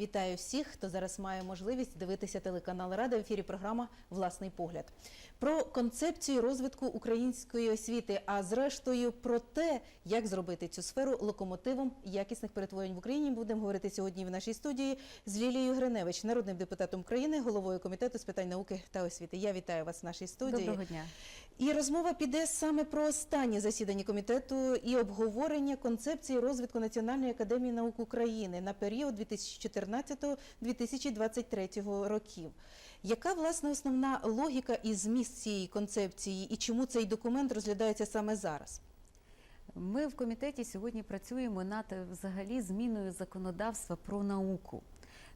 Вітаю всіх, хто зараз має можливість дивитися телеканал Рада. В ефірі програма Власний погляд про концепцію розвитку української освіти, а зрештою про те, як зробити цю сферу локомотивом якісних перетворень в Україні. Будемо говорити сьогодні в нашій студії з Лілією Гриневич, народним депутатом України, головою комітету з питань науки та освіти. Я вітаю вас в нашій студії. Доброго дня. І розмова піде саме про останнє засідання комітету і обговорення концепції розвитку Національної академії наук України на період 2014-2023 років. Яка власне основна логіка і зміст цієї концепції, і чому цей документ розглядається саме зараз? Ми в комітеті сьогодні працюємо над е, взагалі зміною законодавства про науку.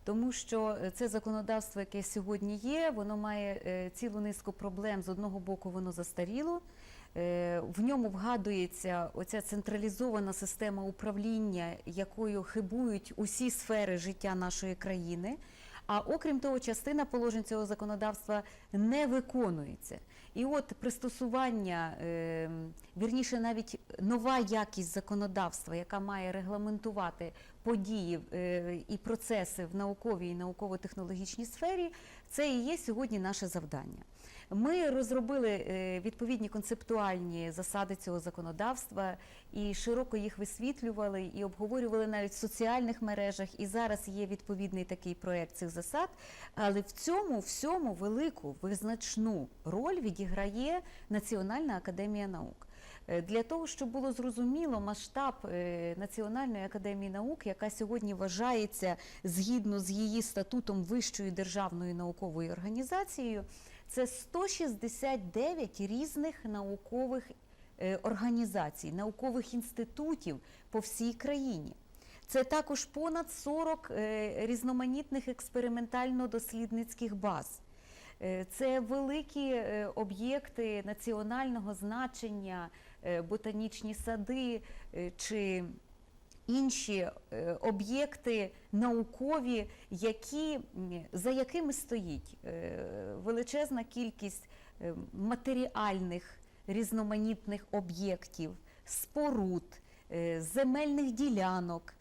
Тому що е, це законодавство, яке сьогодні є, воно має е, цілу низку проблем. З одного боку, воно застаріло. Е, В ньому вгадується оця централізована система управління, якою хибують усі сфери життя нашої країни. А окрім того, частина положень цього законодавства не виконується. І от пристосування, вірніше, навіть нова якість законодавства, яка має регламентувати події е, і процеси в науковій і науково-технологічній сфері, це і є сьогодні наше завдання. Ми розробили е, відповідні концептуальні засади цього законодавства і широко їх висвітлювали і обговорювали навіть в соціальних мережах. І зараз є відповідний такий проект цих засад. Але в цьому всьому велику визначну роль відіграє Національна академія наук. Е, Для того, щоб було зрозуміло масштаб е, Національної академії наук, яка сьогодні вважається згідно з її статутом Вищою державною науковою організацією, це 169 різних наукових е, організацій, наукових інститутів по всій країні. Це також понад 40 е, різноманітних експериментально-дослідницьких баз. Це великі об'єкти національного значення, ботанічні сади е, чи інші е, об'єкти наукові, які, за якими стоїть е, величезна кількість е, матеріальних різноманітних об'єктів, споруд, е, земельних ділянок.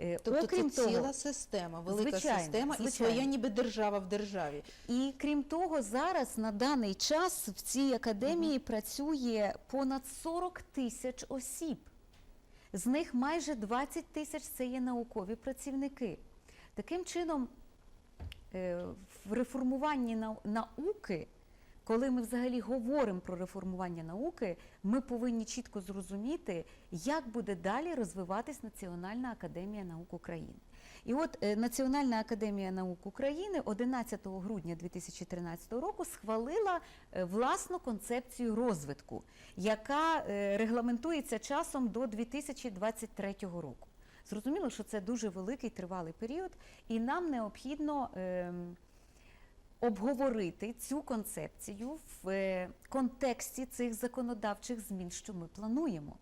Е, Тобто Окрім це того, ціла система, велика Звичайно, система і звичайно. своя ніби держава в державі. І крім того, зараз на даний час в цій академії працює понад 40 тисяч осіб. З них майже 20 тисяч це є наукові працівники. Таким чином, е, в реформуванні науки, коли ми взагалі говоримо про реформування науки, ми повинні чітко зрозуміти, як буде далі розвиватись Національна академія наук України. І от е, Національна академія наук України 11 грудня 2013 року схвалила е, власну концепцію розвитку, яка е, регламентується часом до 2023 року. Зрозуміло, що це дуже великий тривалий період, і нам необхідно ем, обговорити цю концепцію в е, контексті цих законодавчих змін, що ми плануємо.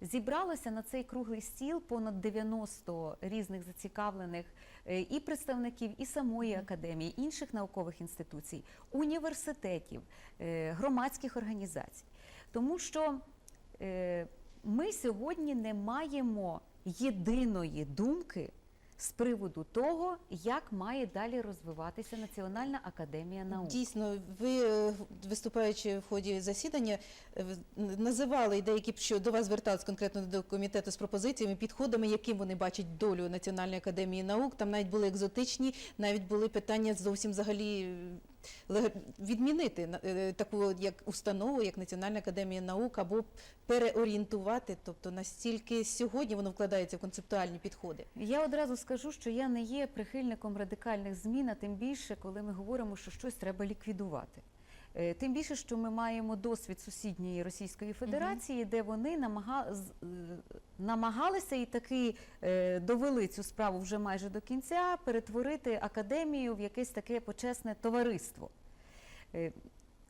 Зібралося на цей круглий стіл понад 90 різних зацікавлених е, і представників і самої академії, інших наукових інституцій, університетів, е, громадських організацій. Тому що ми сьогодні не маємо єдиної думки з приводу того, як має далі розвиватися Національна академія наук. Дійсно, ви е, виступаючи в ході засідання, називали в- називали деякі, що до вас звертались конкретно до комітету з пропозиціями, підходами, яким вони бачать долю Національної академії наук. Там навіть були екзотичні, навіть були питання зовсім взагалі е, відмінити е, таку як установу, як Національна академія наук, або переорієнтувати. Тобто настільки сьогодні воно вкладається в концептуальні підходи. Я одразу скажу, що я не є прихильником радикальних змін, а тим більше, коли ми говоримо, що щось треба ліквідувати. Е, Тим більше, що ми маємо досвід сусідньої Російської Федерації, де вони е, намагалися і таки е, довели цю справу вже майже до кінця, перетворити академію в якесь таке почесне товариство.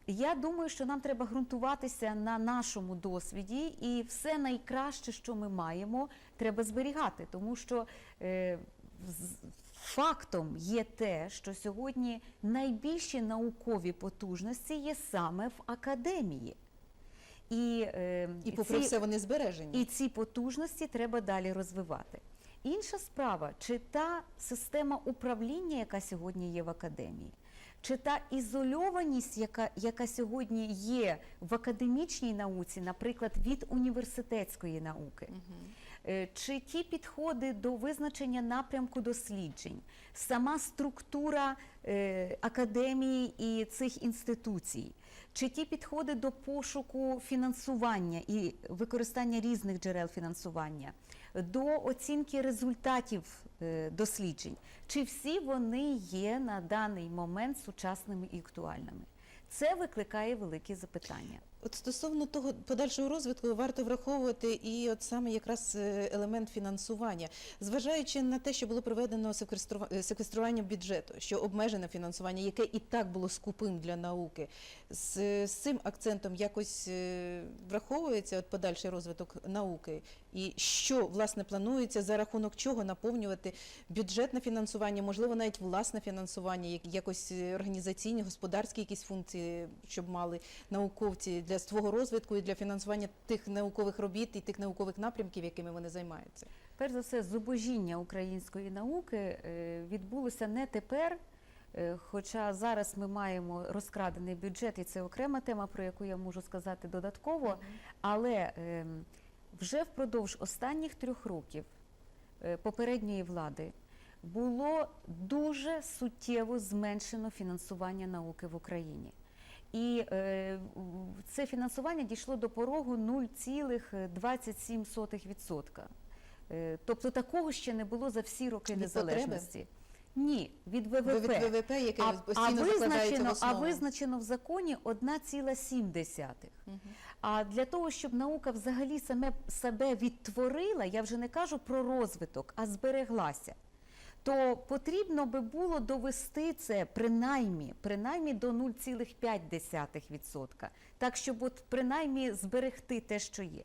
Я думаю, що нам треба ґрунтуватися на нашому досвіді, і все найкраще, що ми маємо, треба зберігати, тому що фактом є те, що сьогодні найбільші наукові потужності є саме в академії. І, е, І попри ці- все вони збережені. і ці потужності треба далі розвивати. Інша справа, чи та система управління, яка сьогодні є в академії, чи та ізольованість, яка, яка сьогодні є в академічній науці, наприклад, від університетської науки, Е, чи ті підходи до визначення напрямку досліджень, сама структура е, академії і цих інституцій, чи ті підходи до пошуку фінансування і використання різних джерел фінансування, до оцінки результатів е, досліджень, чи всі вони є на даний момент сучасними і актуальними? Це викликає великі запитання. От стосовно того подальшого розвитку варто враховувати і от саме якраз е, елемент фінансування, зважаючи на те, що було проведено е, секвестрування бюджету, що обмежене фінансування, яке і так було скупим для науки, з, з цим акцентом якось е, враховується от подальший розвиток науки, і що власне планується за рахунок чого наповнювати бюджетне фінансування, можливо, навіть власне фінансування, як- якось е, організаційні, господарські якісь функції, щоб мали науковці для свого розвитку і для фінансування тих наукових робіт і тих наукових напрямків, якими вони займаються. Перш за все, зубожіння української науки е, відбулося не тепер. Е, Хоча зараз ми маємо розкрадений бюджет, і це окрема тема, про яку я можу сказати додатково. Але ем, вже впродовж останніх трьох років е, попередньої влади було дуже суттєво зменшено фінансування науки в Україні. І е, це фінансування дійшло до порогу 0,27%. Е, Тобто такого ще не було за всі роки незалежності. Ні, від ВВП. Від ВВП, яке А, а, постійно в визначено, а основу. визначено в законі 1,7. Мгм. А для того, щоб наука взагалі саме себе відтворила, я вже не кажу про розвиток, а збереглася, то потрібно би було довести це принаймні, принаймні до 0,5%, так щоб от принаймні зберегти те, що є.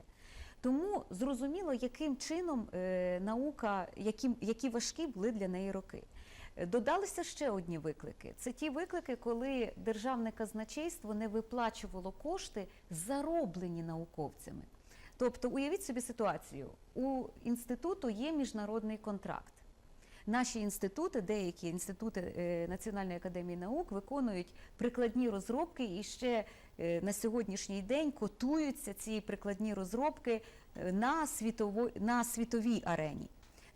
Тому зрозуміло, яким чином е, наука, які, які важкі були для неї роки. Додалися ще одні виклики. Це ті виклики, коли державне казначейство не виплачувало кошти, зароблені науковцями. Тобто, уявіть собі ситуацію: у інституту є міжнародний контракт. Наші інститути, деякі інститути е, Національної академії наук виконують прикладні розробки і ще е, на сьогоднішній день котуються ці прикладні розробки е, на, світово, на світовій арені.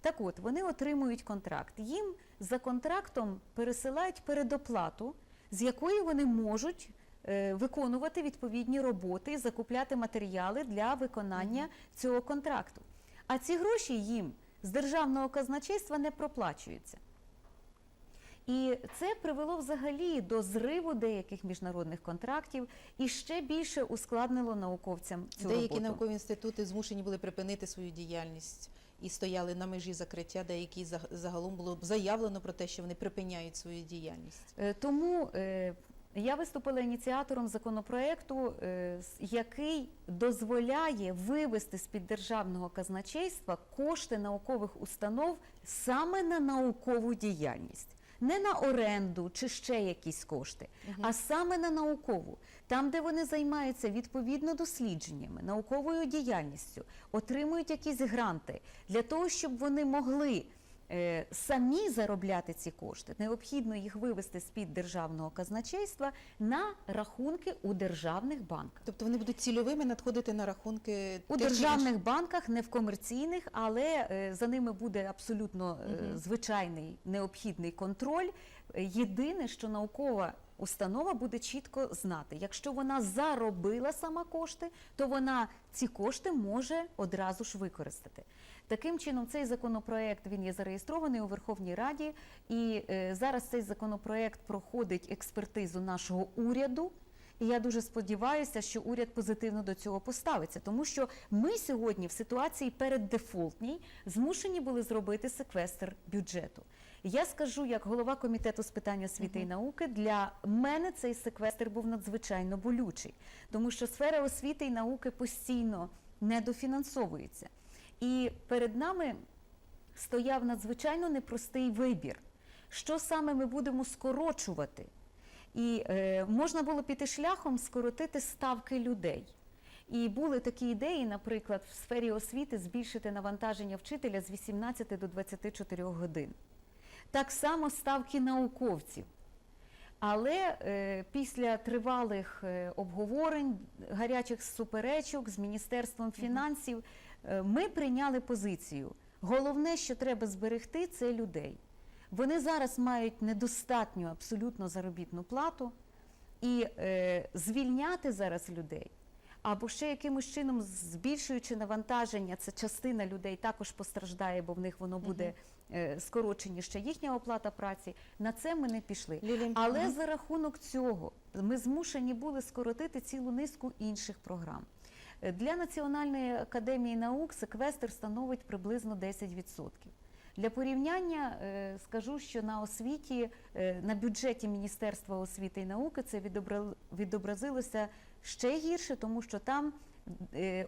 Так от, вони отримують контракт. Їм за контрактом пересилають передоплату, з якої вони можуть е, виконувати відповідні роботи закупляти матеріали для виконання цього контракту. А ці гроші їм з державного казначейства не проплачуються. І це привело взагалі до зриву деяких міжнародних контрактів і ще більше ускладнило науковцям цю Деякі роботу. наукові інститути змушені були припинити свою діяльність і стояли на межі закриття. Деякі заг- загалом було заявлено про те, що вони припиняють свою діяльність. Е, Тому е, я виступила ініціатором законопроекту, е, який дозволяє вивести з під державного казначейства кошти наукових установ саме на наукову діяльність. Не на оренду чи ще якісь кошти, а саме на наукову, там, де вони займаються відповідно дослідженнями, науковою діяльністю, отримують якісь гранти для того, щоб вони могли самі заробляти ці кошти, необхідно їх вивести з-під державного казначейства на рахунки у державних банках. Тобто вони будуть цільовими надходити на рахунки У тих чи державних банках, не в комерційних, але е, за ними буде абсолютно е, звичайний необхідний контроль. Е, Єдине, що наукова установа буде чітко знати, якщо вона заробила сама кошти, то вона ці кошти може одразу ж використати. Таким чином, цей законопроект він є зареєстрований у Верховній Раді, і е, зараз цей законопроект проходить експертизу нашого уряду. І я дуже сподіваюся, що уряд позитивно до цього поставиться, тому що ми сьогодні в ситуації переддефолтній змушені були зробити секвестр бюджету. Я скажу, як голова комітету з питань освіти і науки, для мене цей секвестр був надзвичайно болючий, тому що сфера освіти і науки постійно недофінансовується. І перед нами стояв надзвичайно непростий вибір, що саме ми будемо скорочувати. І е, можна було піти шляхом скоротити ставки людей. І були такі ідеї, наприклад, в сфері освіти збільшити навантаження вчителя з 18 до 24 годин. Так само ставки науковців. Але е, після тривалих е, обговорень, гарячих суперечок з Міністерством фінансів, ми прийняли позицію. Головне, що треба зберегти, це людей. Вони зараз мають недостатню абсолютно заробітну плату і е, звільняти зараз людей. Або ще якимось чином збільшуючи навантаження, це частина людей також постраждає, бо в них воно буде е, скорочені ще їхня оплата праці. На це ми не пішли. Лілія, Але за рахунок цього ми змушені були скоротити цілу низку інших програм. Для Національної академії наук секвестр становить приблизно 10%. Для порівняння е, скажу, що на освіті, е, на бюджеті Міністерства освіти і науки це відобра- відобразилося ще гірше, тому що там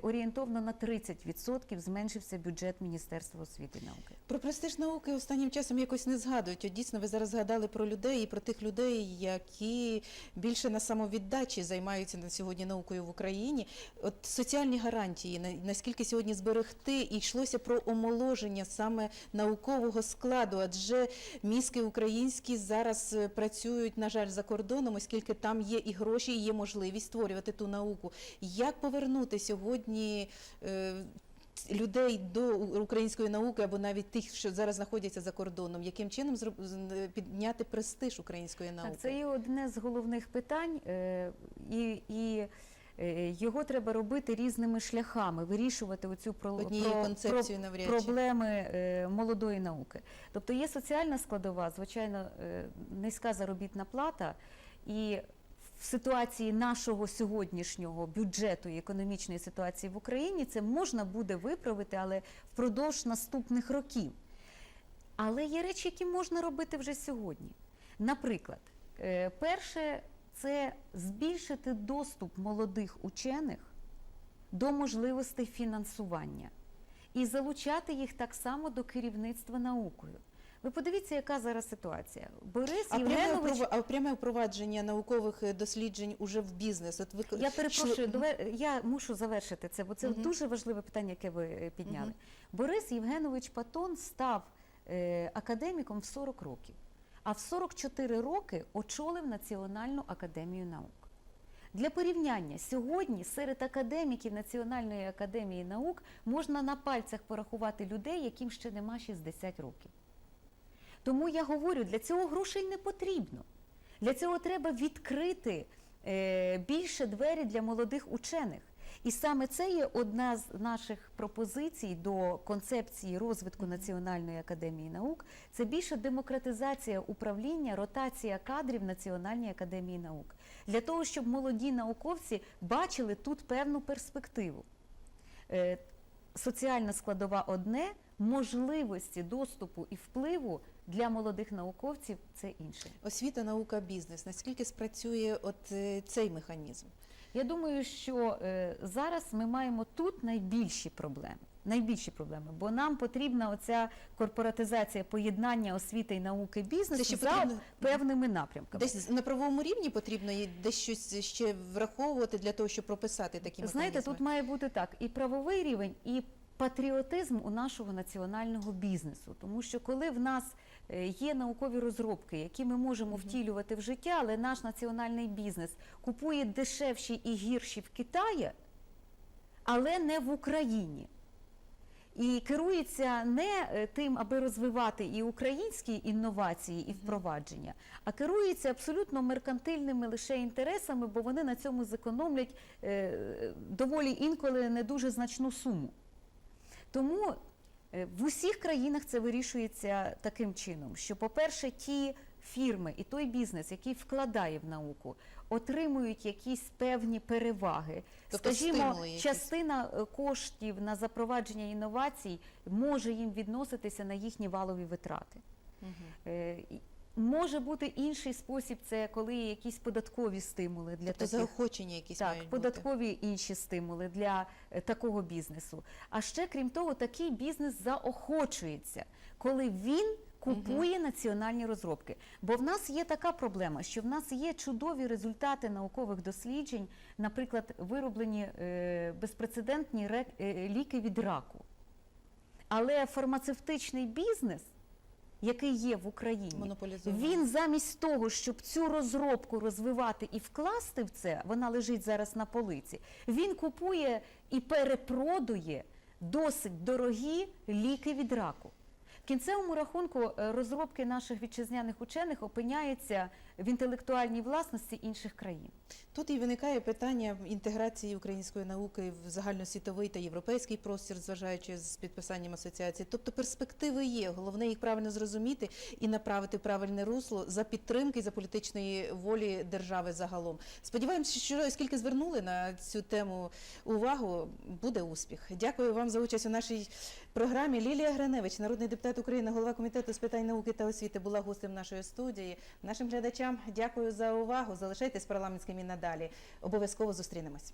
орієнтовно на 30% зменшився бюджет Міністерства освіти і науки. Про престиж науки останнім часом якось не згадують. От дійсно, ви зараз згадали про людей і про тих людей, які більше на самовіддачі займаються на сьогодні наукою в Україні. От соціальні гарантії, на- наскільки сьогодні зберегти, і йшлося про омоложення саме наукового складу, адже мізки українські зараз е, працюють, на жаль, за кордоном, оскільки там є і гроші, і є можливість створювати ту науку. Як повернути сьогодні? е, людей до української науки або навіть тих, що зараз знаходяться за кордоном, яким чином підняти престиж української науки? Так, це є одне з головних питань, е, і, і е, його треба робити різними шляхами, вирішувати оцю про, про, чи. проблеми молодої науки. Тобто є соціальна складова, звичайно, низька заробітна плата, і в ситуації нашого сьогоднішнього бюджету і економічної ситуації в Україні це можна буде виправити, але впродовж наступних років. Але є речі, які можна робити вже сьогодні. Наприклад, е, перше це збільшити доступ молодих учених до можливостей фінансування і залучати їх так само до керівництва наукою. Ви подивіться, яка зараз ситуація. Борис А пряме, Євгенович, впровад- а пряме впровадження наукових е, досліджень уже в бізнес. От ви я перепрошую, шло- дове- я мушу завершити це, бо це Мгм. дуже важливе питання, яке ви е, підняли. Мгм. Борис Євгенович Патон став е, академіком в 40 років, а в 44 роки очолив Національну академію наук. Для порівняння, сьогодні серед академіків Національної академії наук можна на пальцях порахувати людей, яким ще нема 60 років. Тому я говорю, для цього грошей не потрібно. Для цього треба відкрити е, більше двері для молодих учених. І саме це є одна з наших пропозицій до концепції розвитку Національної академії наук. Це більша демократизація управління, ротація кадрів Національній академії наук для того, щоб молоді науковці бачили тут певну перспективу. Е, Соціальна складова одне, можливості доступу і впливу для молодих науковців це інше. Освіта, наука, бізнес. Наскільки спрацює от е, цей механізм? Я думаю, що е, зараз ми маємо тут найбільші проблеми. Найбільші проблеми, бо нам потрібна оця корпоратизація поєднання освіти і науки бізнесу ще за потрібно- певними напрямками. Десь на правовому рівні потрібно десь щось ще враховувати для того, щоб прописати такі Знаєте, тут має бути так: і правовий рівень, і патріотизм у нашого національного бізнесу. Тому що коли в нас є наукові розробки, які ми можемо втілювати в життя, але наш національний бізнес купує дешевші і гірші в Китаї, але не в Україні. І керується не е, тим, аби розвивати і українські інновації і впровадження, а керується абсолютно меркантильними лише інтересами, бо вони на цьому зекономлять е, доволі інколи не дуже значну суму. Тому е, в усіх країнах це вирішується таким чином, що, по-перше, ті фірми і той бізнес, який вкладає в науку, отримують якісь певні переваги. Тобто Скажімо, частина е, коштів на запровадження інновацій може їм відноситися на їхні валові витрати. Мгм. Е, Може бути інший спосіб, це коли є якісь податкові стимули для Тобто таких заохочення якісь так, мають бути. податкові інші стимули для е, такого бізнесу. А ще крім того, такий бізнес заохочується, коли він купує національні розробки. Бо в нас є така проблема, що в нас є чудові результати наукових досліджень, наприклад, вироблені е, безпрецедентні ре- е, ліки від раку. Але фармацевтичний бізнес, який є в Україні, він замість того, щоб цю розробку розвивати і вкласти в це, вона лежить зараз на полиці. Він купує і перепродує досить дорогі ліки від раку. В кінцевому рахунку е, розробки наших вітчизняних учених опиняються в інтелектуальній власності інших країн. Тут і виникає питання інтеграції української науки в загальносвітовий та європейський простір, зважаючи з підписанням асоціації. Тобто перспективи є. Головне їх правильно зрозуміти і направити правильне русло за підтримки, за політичної волі держави загалом. Сподіваємося, що оскільки звернули на цю тему увагу, буде успіх. Дякую вам за участь у нашій програмі. Лілія Гриневич, народний депутат України, голова комітету з питань науки та освіти, була гостем нашої студії. Нашим глядачам дякую за увагу. Залишайтесь парламентськими і надалі. Обов'язково зустрінемось.